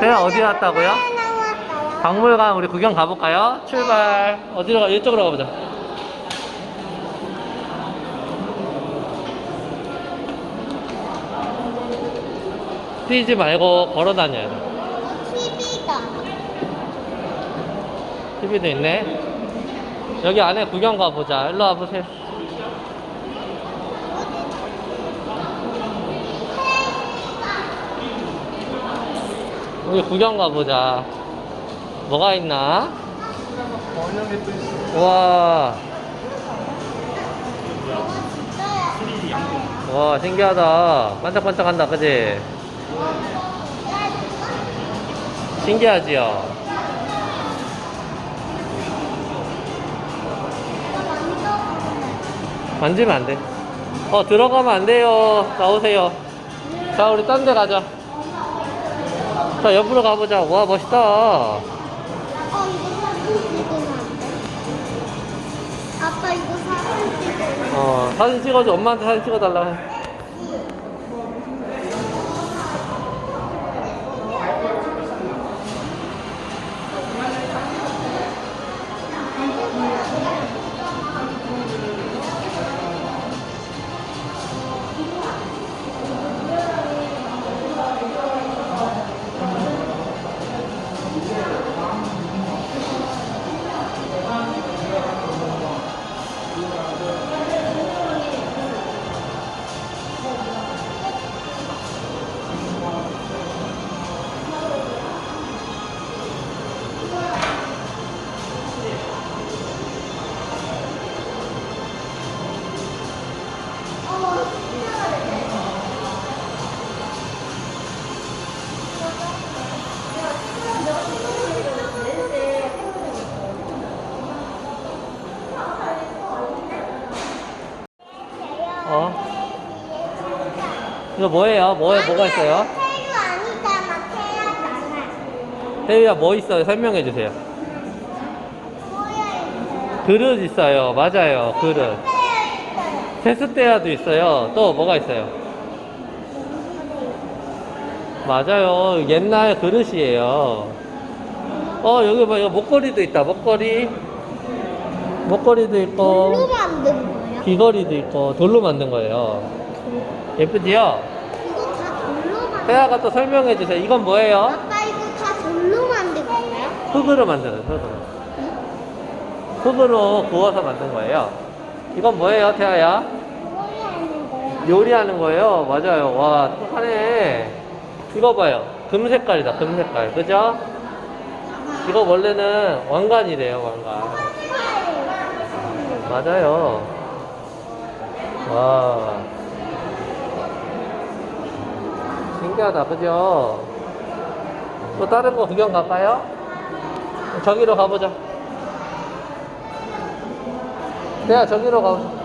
태아 어디 왔다고요? 나왔어요. 박물관 우리 구경 가볼까요? 출발. 어디로 가? 이쪽으로 가보자. 뛰지 말고 걸어 다녀야 돼. TV도 있네. 여기 안에 구경 가보자. 일로 와보세요. 여기 구경 가보자. 뭐가 있나? 와, 와, 신기하다. 반짝반짝한다, 그지? 신기하지요? 만지면 안 돼. 어, 들어가면 안 돼요. 나오세요. 자, 우리 딴 데 가자. 자, 옆으로 가보자. 와, 멋있다. 어 이거 사진 찍으면 안 돼? 아빠 이거 사진 찍으면 어, 사진 찍어줘. 엄마한테 사진 찍어달라. 어? 이거 뭐예요? 뭐에 뭐가 있어요? 태유 아니잖아 태야잖아. 혜유야, 뭐 있어요? 설명해 주세요. 그릇 있어요. 맞아요. 그릇. 세숫대야도 있어요. 또 뭐가 있어요? 맞아요. 옛날 그릇이에요. 어, 여기 봐. 이거 목걸이도 있다. 목걸이. 목걸이도 있고? 귀걸이도 있고, 돌로 만든 거예요. 예쁘지요? 이거 다 돌로 만든 태아가 또 설명해 주세요. 이건 뭐예요? 아빠 이거 다 돌로 만든 거예요? 흙으로 만드는 흙으로. 흙으로 구워서 만든 거예요. 이건 뭐예요, 태아야? 뭐야 하는 거예요? 요리하는 거예요. 맞아요. 와, 똑하네. 이거 봐요. 금 색깔이다. 금 색깔. 그죠? 이거 원래는 왕관이래요, 왕관. 맞아요. 와. 신기하다. 그죠? 또 다른 거 구경 갈까요? 저기로 가보자. 태야, 저기로 가보자.